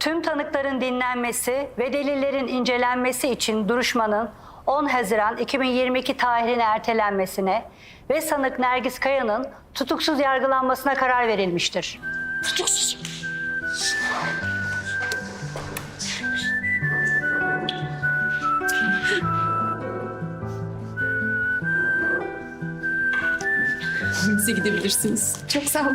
Tüm tanıkların dinlenmesi ve delillerin incelenmesi için duruşmanın 10 Haziran 2022 tarihine ertelenmesine ve sanık Nergis Kaya'nın tutuksuz yargılanmasına karar verilmiştir. Size gidebilirsiniz. Çok sağ ol.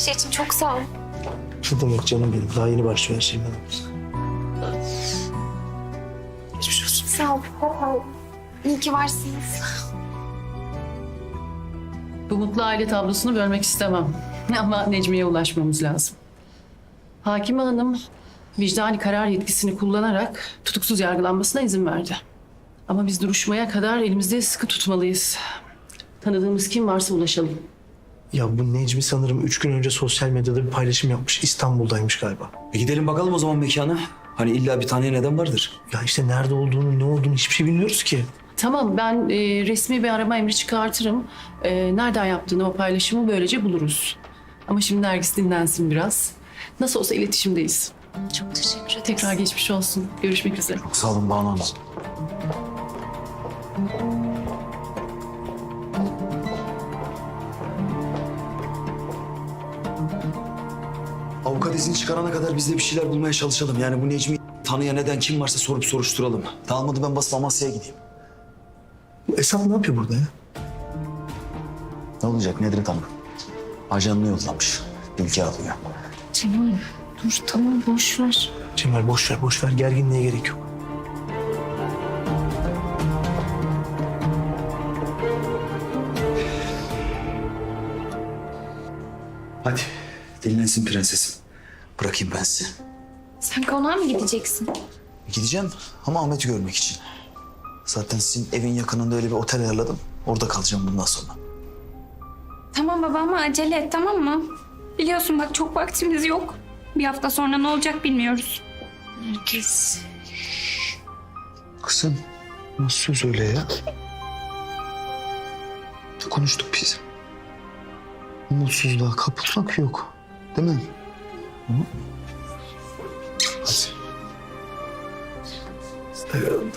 Şey için çok sağ ol. Ne demek canım benim? Daha yeni başlıyor her şey benim. Geçmiş olsun. Sağ ol. İyi ki varsınız. Bu mutlu aile tablosunu bölmek istemem. Ama Necmi'ye ulaşmamız lazım. Hakime Hanım vicdani karar yetkisini kullanarak tutuksuz yargılanmasına izin verdi. Ama biz duruşmaya kadar elimizde sıkı tutmalıyız. Tanıdığımız kim varsa ulaşalım. Ya bu Necmi sanırım üç gün önce sosyal medyada bir paylaşım yapmış. İstanbul'daymış galiba. E gidelim bakalım o zaman mekana. Hani illa bir tane neden vardır. Ya işte nerede olduğunu, ne olduğunu hiçbir şey bilmiyoruz ki. Tamam ben e, resmi bir arama emri çıkartırım. E, nereden yaptığını o paylaşımı böylece buluruz. Ama şimdi Nergis dinlensin biraz. Nasıl olsa iletişimdeyiz. Çok teşekkür ederim. Tekrar geçmiş olsun. Görüşmek üzere. Sağ olun Banu Hanım. İzin çıkarana kadar biz de bir şeyler bulmaya çalışalım. Yani bu Necmi tanıya neden kim varsa sorup soruşturalım. Dağılmadı ben basıp Amasya'ya gideyim. Bu Esat ne yapıyor burada ya? Ne olacak Nedret Hanım? Ajanını yollamış. Bilgi alıyor. Cemal dur tamam boş ver. Cemal boş ver, boş ver. Gerginliğe gerek yok. Hadi dinlensin prensesim. Bırakayım ben sizi. Sen konağa mı gideceksin? Gideceğim ama Ahmet'i görmek için. Zaten sizin evin yakınında öyle bir otel ayarladım. Orada kalacağım bundan sonra. Tamam baba ama acele et tamam mı? Biliyorsun bak çok vaktimiz yok. Bir hafta sonra ne olacak bilmiyoruz. Herkes. Kızım nasıl söz öyle ya? Ne konuştuk biz? Umutsuzluğa kapılmak yok. Değil mi?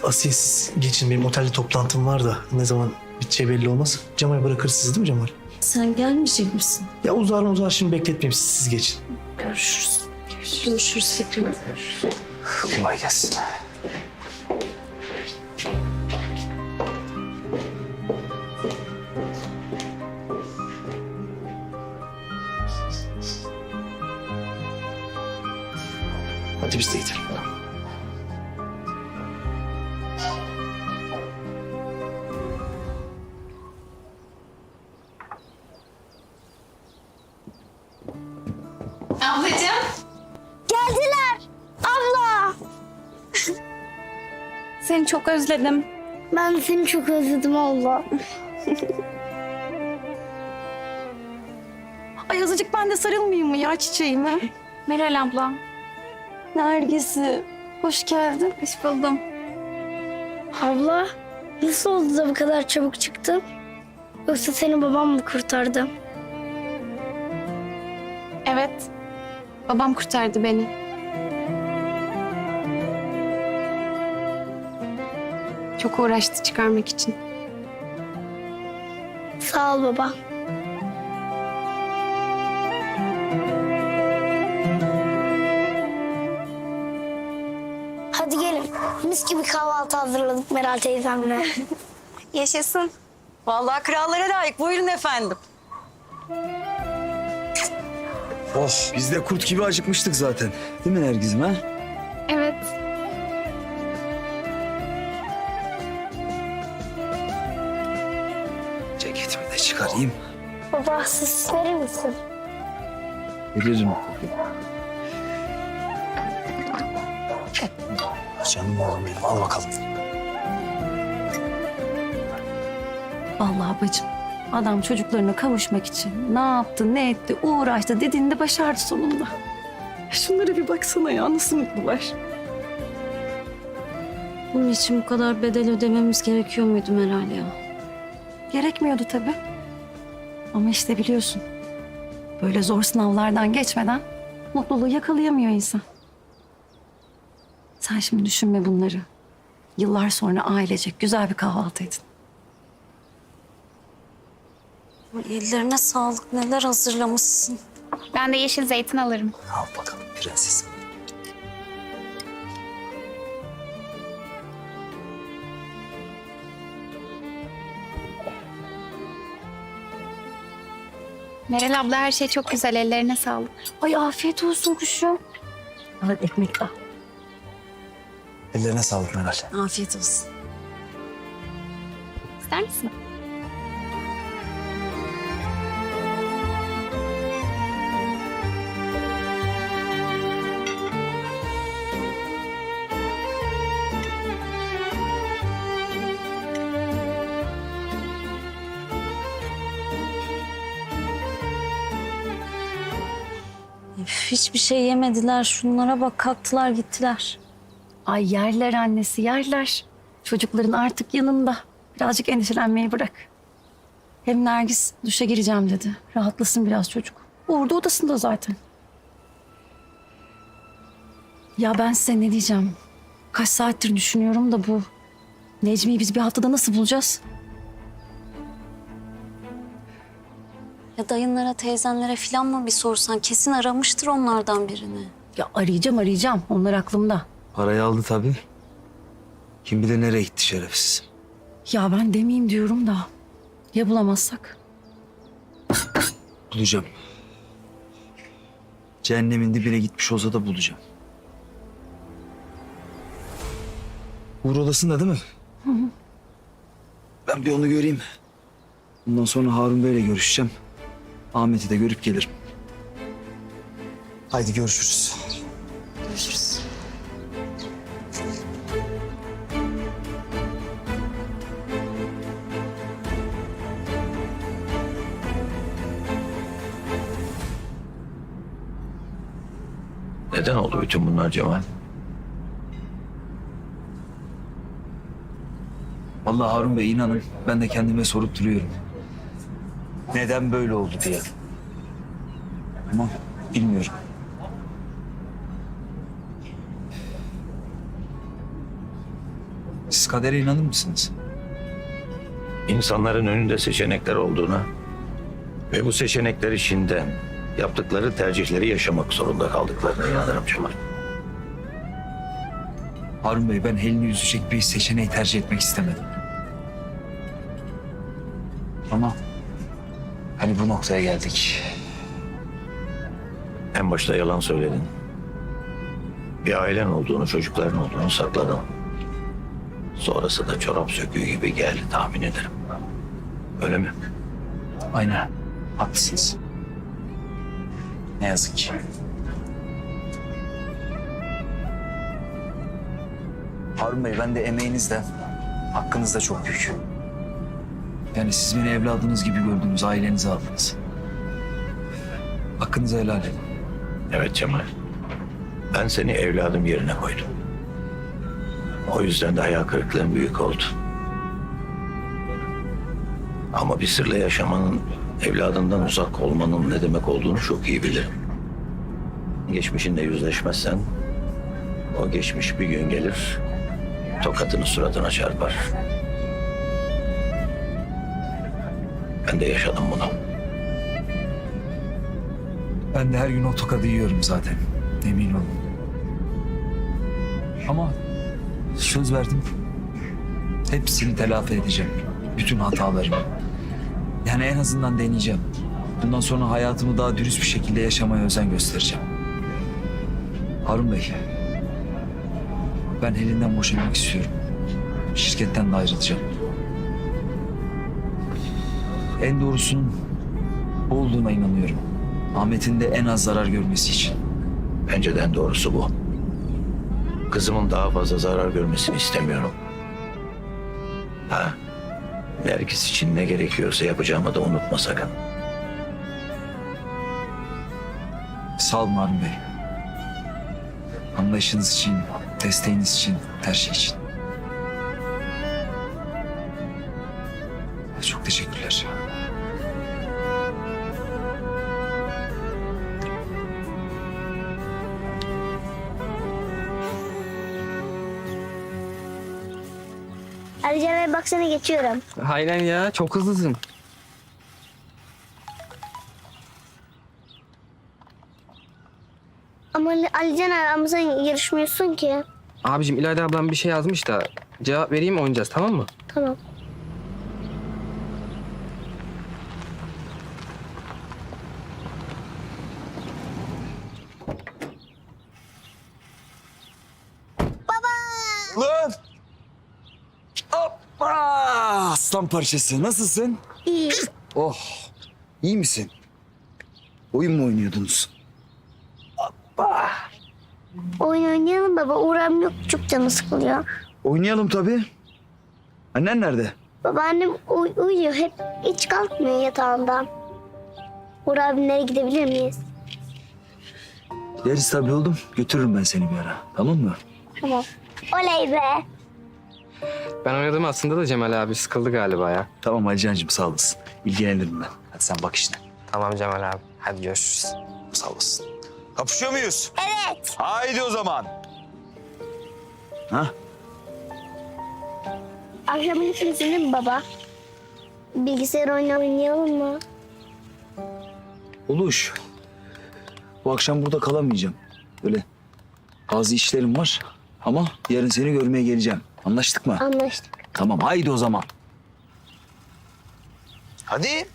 Asiye siz geçin. Benim otelde toplantım var da ne zaman biteceği belli olmaz. Cemal bırakır sizi değil mi Cemal? Sen gelmeyecek misin? Ya uzar uzar şimdi bekletmeyeyim siz, siz geçin. Görüşürüz. Görüşürüz tekrar. Kolay gelsin. Hadi biz de gidelim. Ablacığım. Geldiler. Abla. Seni çok özledim. Ben seni çok özledim abla. Ay azıcık ben de sarılmayayım mı ya çiçeğime? Meral abla. Nergis'i, hoş geldin. Hoş buldum. Abla nasıl oldu da bu kadar çabuk çıktın? Yoksa seni babam mı kurtardı? Evet. Babam kurtardı beni. Çok uğraştı çıkarmak için. Sağ ol baba. Mis gibi kahvaltı hazırladık Meral teyzemle. Yaşasın. Vallahi krallara layık. Buyurun efendim. Oh biz de kurt gibi acıkmıştık zaten. Değil mi Nergiz'im ha? Evet. Ceketimi de çıkarayım. Baba sus verir misin? Veririm. Canım oğlum benim al bakalım. Vallahi bacım adam çocuklarına kavuşmak için ne yaptı ne etti uğraştı dediğini de başardı sonunda. Şunlara bir baksana ya nasıl mutlular. Bunun için bu kadar bedel ödememiz gerekiyor muydu Meral ya? Gerekmiyordu tabii. Ama işte biliyorsun böyle zor sınavlardan geçmeden mutluluğu yakalayamıyor insan. Sen şimdi düşünme bunları. Yıllar sonra ailecek güzel bir kahvaltı edin. Ellerine sağlık neler hazırlamışsın. Ben de yeşil zeytin alırım. Al bakalım prensesim. Meral abla her şey çok güzel. Ellerine sağlık. Ay afiyet olsun kuşum. Al ekmek al. Ellerine sağlık Meral. Afiyet olsun. İster misin? Üf, hiçbir şey yemediler. Şunlara bak kalktılar gittiler. Ay yerler annesi yerler. Çocukların artık yanında. Birazcık endişelenmeyi bırak. Hem Nergis duşa gireceğim dedi. Rahatlasın biraz çocuk. Uğur da odasında zaten. Ya ben size ne diyeceğim? Kaç saattir düşünüyorum da bu. Necmi'yi biz bir haftada nasıl bulacağız? Ya dayınlara teyzenlere falan mı bir sorsan kesin aramıştır onlardan birini. Ya arayacağım arayacağım. Onlar aklımda. Parayı aldı tabii. Kim bilir nereye gitti şerefsiz. Ya ben demeyeyim diyorum da. Ya bulamazsak? Bulacağım. Cehennemin dibine gitmiş olsa da bulacağım. Uğur odasında değil mi? Ben bir onu göreyim. Bundan sonra Harun Bey'le görüşeceğim. Ahmet'i de görüp gelirim. Haydi görüşürüz. Görüşürüz. Neden oldu bütün bunlar Cemal? Vallahi Harun Bey inanın ben de kendime sorup duruyorum. Neden böyle oldu diye. Ama bilmiyorum. Siz kadere inanır mısınız? İnsanların önünde seçenekler olduğuna ve bu seçenekler içinde yaptıkları tercihleri yaşamak zorunda kaldıklarına inanırım Cemal. Harun Bey ben elini üzecek bir seçeneği tercih etmek istemedim. Ama hani bu noktaya geldik. En başta yalan söyledin. Bir ailen olduğunu, çocukların olduğunu sakladın. Sonrası da çorap söküğü gibi geldi tahmin ederim. Öyle mi? Aynen. Haklısınız. Ne yazık ki. Harun Bey ben de emeğinizden, hakkınız da çok büyük. Yani siz beni evladınız gibi gördünüz, ailenize aldınız. Hakkınızı helal edin. Evet Cemal. Ben seni evladım yerine koydum. O yüzden de hayal kırıklığın büyük oldu. Ama bir sırla yaşamanın, evladından uzak olmanın ne demek olduğunu çok iyi bilirim. Geçmişinle yüzleşmezsen, o geçmiş bir gün gelir, tokatını suratına çarpar. Ben de yaşadım bunu. Ben de her gün o tokadı yiyorum zaten. Emin olun. Ama söz verdim. Hepsini telafi edeceğim. Bütün hatalarımı. Yani en azından deneyeceğim. Bundan sonra hayatımı daha dürüst bir şekilde yaşamaya özen göstereceğim. Harun Bey. Ben elinden boşanmak istiyorum. Şirketten de ayrılacağım. En doğrusunun bu olduğuna inanıyorum. Ahmet'in de en az zarar görmesi için. Bence de en doğrusu bu. Kızımın daha fazla zarar görmesini istemiyorum. Ha, Nergis için ne gerekiyorsa yapacağımı da unutma sakın. Harun Bey. Anlayışınız için, desteğiniz için, her şey için. Abi baksana geçiyorum. Aynen ya çok hızlısın. Ama Ali- Alican sen yarışmıyorsun ki. Abicim İlayda ablam bir şey yazmış da cevap vereyim oynayacağız tamam mı? Tamam. Parçası. Nasılsın? İyi. Oh. iyi misin? Oyun mu oynuyordunuz? Oyun oynayalım baba. Uğram yok. Çok canı sıkılıyor. Oynayalım tabii. Annen nerede? Babaannem uy- uyuyor. Hep hiç kalkmıyor yatağından. Uğur abimlere gidebilir miyiz? Gideriz tabii oğlum. Götürürüm ben seni bir ara. Tamam mı? Tamam. Oley be. Ben oynadım aslında da Cemal abi sıkıldı galiba ya. Tamam Alican'cığım sağ olasın. İlgilenirim ben. Hadi sen bak işine. Tamam Cemal abi hadi görüşürüz. Sağ olasın. Kapışıyor muyuz? Evet. Haydi o zaman. Ha? Akşam gitmesin değil mi baba? Bilgisayar oyunu oynayalım mı? Oluş. Bu akşam burada kalamayacağım. Böyle bazı işlerim var. Ama yarın seni görmeye geleceğim. Anlaştık mı? Anlaştık. Tamam haydi o zaman. Hadi.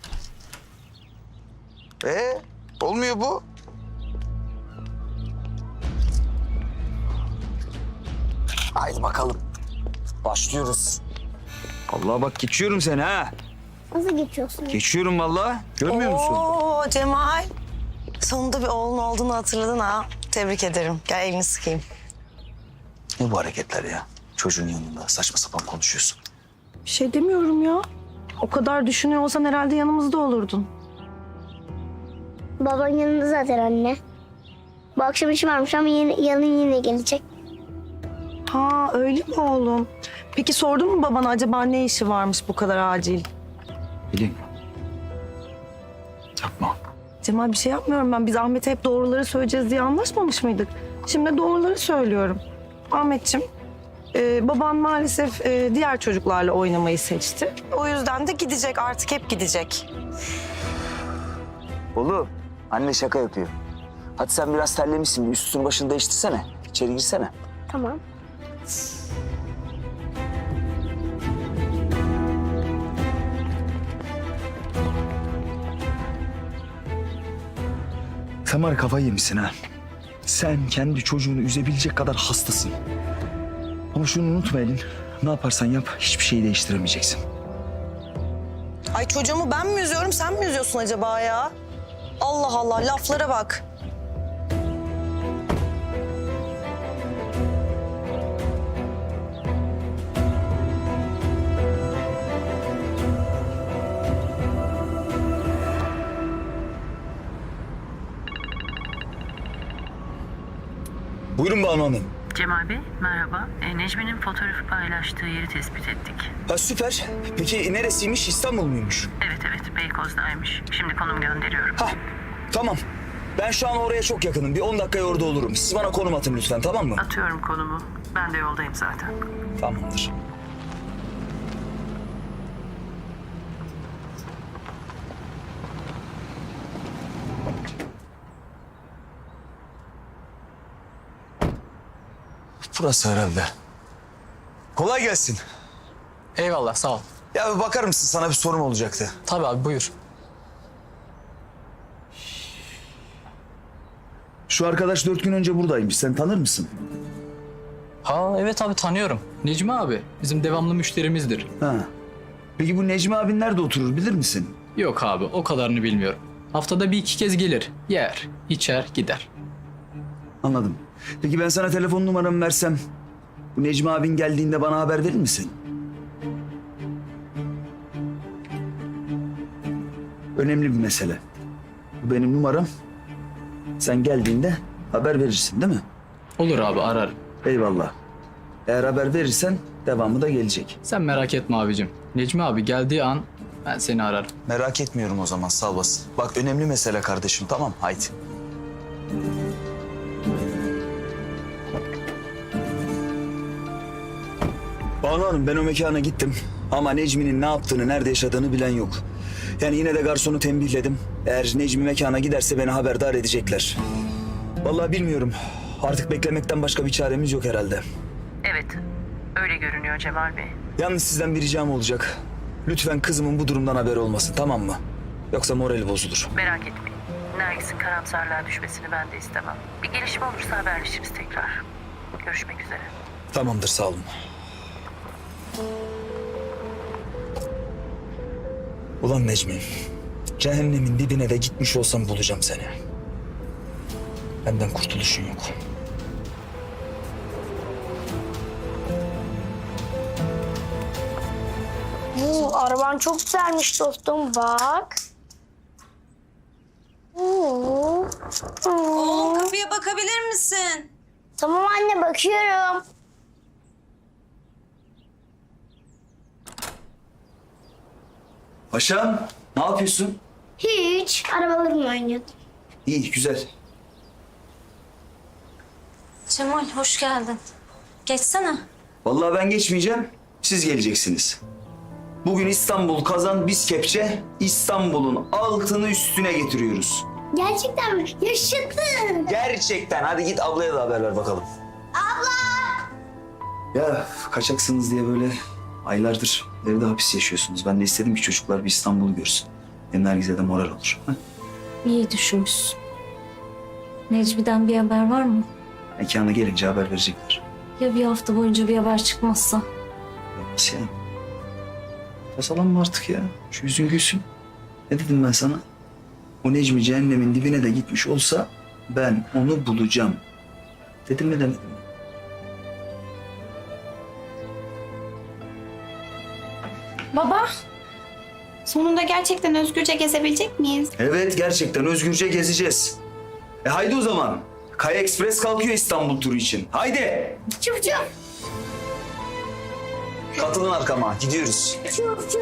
Ee, olmuyor bu. Haydi bakalım. Başlıyoruz. Allah bak geçiyorum seni ha. Nasıl geçiyorsun? Geçiyorum vallahi. Görmüyor musun? Oo Cemal. Sonunda bir oğlun olduğunu hatırladın ha. Tebrik ederim. Gel elini sıkayım. Ne bu hareketler ya? Çocuğun yanında saçma sapan konuşuyorsun. Bir şey demiyorum ya. O kadar düşünüyor olsan herhalde yanımızda olurdun. Baban yanında zaten anne. Bu akşam işi varmış ama yine, yarın yine gelecek. Ha öyle mi oğlum? Peki sordun mu babana acaba ne işi varmış bu kadar acil? Bilin. Yapma. Cemal bir şey yapmıyorum ben. Biz Ahmet'e hep doğruları söyleyeceğiz diye anlaşmamış mıydık? Şimdi doğruları söylüyorum. Ahmetçim, e, baban maalesef e, diğer çocuklarla oynamayı seçti. O yüzden de gidecek artık hep gidecek. Oğlum anne şaka yapıyor. Hadi sen biraz terlemişsin. Bir üstünü başını değiştirsene. İçeri girsene. Tamam. Sen var ya kafayı yemişsin ha. Sen kendi çocuğunu üzebilecek kadar hastasın. Ama şunu unutma Elin. Ne yaparsan yap hiçbir şeyi değiştiremeyeceksin. Ay çocuğumu ben mi üzüyorum sen mi üzüyorsun acaba ya? Allah Allah laflara bak. Buyurun Banu Hanım. Cemal Bey merhaba. E, Necmi'nin fotoğrafı paylaştığı yeri tespit ettik. Ha, süper. Peki neresiymiş? İstanbul muymuş? Evet evet Beykoz'daymış. Şimdi konum gönderiyorum. Ha tamam. Ben şu an oraya çok yakınım. Bir 10 dakikaya orada olurum. Siz bana konum atın lütfen tamam mı? Atıyorum konumu. Ben de yoldayım zaten. Tamamdır. Burası herhalde. Kolay gelsin. Eyvallah sağ ol. Ya bir bakar mısın? Sana bir sorum olacaktı. Tabii abi buyur. Şu arkadaş dört gün önce buradaymış. Sen tanır mısın? Ha evet abi tanıyorum. Necmi abi bizim devamlı müşterimizdir. Ha. Peki bu Necmi abin nerede oturur bilir misin? Yok abi o kadarını bilmiyorum. Haftada bir iki kez gelir. Yer, içer, gider. Anladım. Peki ben sana telefon numaramı versem... ...bu Necmi abin geldiğinde bana haber verir misin? Önemli bir mesele. Bu benim numaram. Sen geldiğinde haber verirsin değil mi? Olur abi ararım. Eyvallah. Eğer haber verirsen devamı da gelecek. Sen merak etme abicim. Necmi abi geldiği an ben seni ararım. Merak etmiyorum o zaman olasın. Bak önemli mesele kardeşim tamam haydi. Banu Hanım ben o mekana gittim. Ama Necmi'nin ne yaptığını, nerede yaşadığını bilen yok. Yani yine de garsonu tembihledim. Eğer Necmi mekana giderse beni haberdar edecekler. Vallahi bilmiyorum. Artık beklemekten başka bir çaremiz yok herhalde. Evet, öyle görünüyor Cemal Bey. Yalnız sizden bir ricam olacak. Lütfen kızımın bu durumdan haberi olmasın tamam mı? Yoksa morali bozulur. Merak etmeyin. Nergis'in karamsarlığa düşmesini ben de istemem. Bir gelişme olursa haberleşiriz tekrar. Görüşmek üzere. Tamamdır sağ olun. Ulan Necmi, cehennemin dibine de gitmiş olsam bulacağım seni. Benden kurtuluşun yok. Bu araban çok güzelmiş dostum bak. Oo. Oğlum kapıya bakabilir misin? Tamam anne bakıyorum. Paşam, ne yapıyorsun? Hiç arabalarımla oynuyordum. İyi, güzel. Cemal hoş geldin. Geçsene. Vallahi ben geçmeyeceğim, siz geleceksiniz. Bugün İstanbul kazan, biz kepçe, İstanbul'un altını üstüne getiriyoruz. Gerçekten mi? Yaşasın. Gerçekten. Hadi git ablaya da haber ver bakalım. Abla! Ya kaçaksınız diye böyle aylardır evde hapis yaşıyorsunuz. Ben de istedim ki çocuklar bir İstanbul'u görsün. Hem Nergis'e de moral olur. Ha? İyi düşünmüşsün. Necmi'den bir haber var mı? Mekana gelince haber verecekler. Ya bir hafta boyunca bir haber çıkmazsa? Sen. Tasalanma artık ya. Şu yüzün gülsün. Ne dedim ben sana? O Necmi cehennemin dibine de gitmiş olsa ben onu bulacağım. Dedim mi demedim mi? Baba, sonunda gerçekten özgürce gezebilecek miyiz? Evet gerçekten özgürce gezeceğiz. E haydi o zaman. Kaya Express kalkıyor İstanbul turu için. Haydi. Çuf çuf. Katılın arkama. Gidiyoruz. Çuf çuf.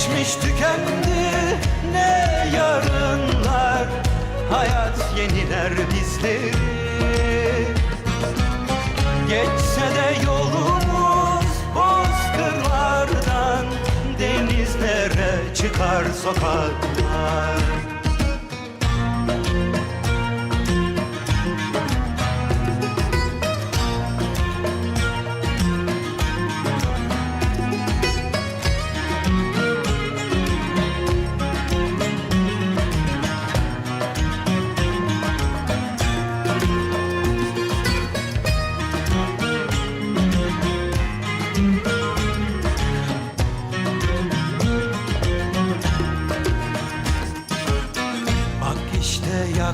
geçmiş tükendi. Ne yarınlar Hayat yeniler bizleri. Geçse de yolumuz bozkırlardan Denizlere çıkar sokaklar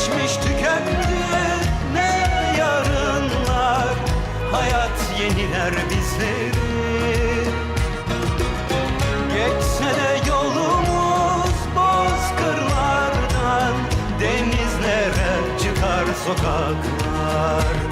geçmiş tükendi, ne yarınlar Hayat yeniler bizleri. Geçse de yolumuz bozkırlardan Denizlere çıkar sokaklar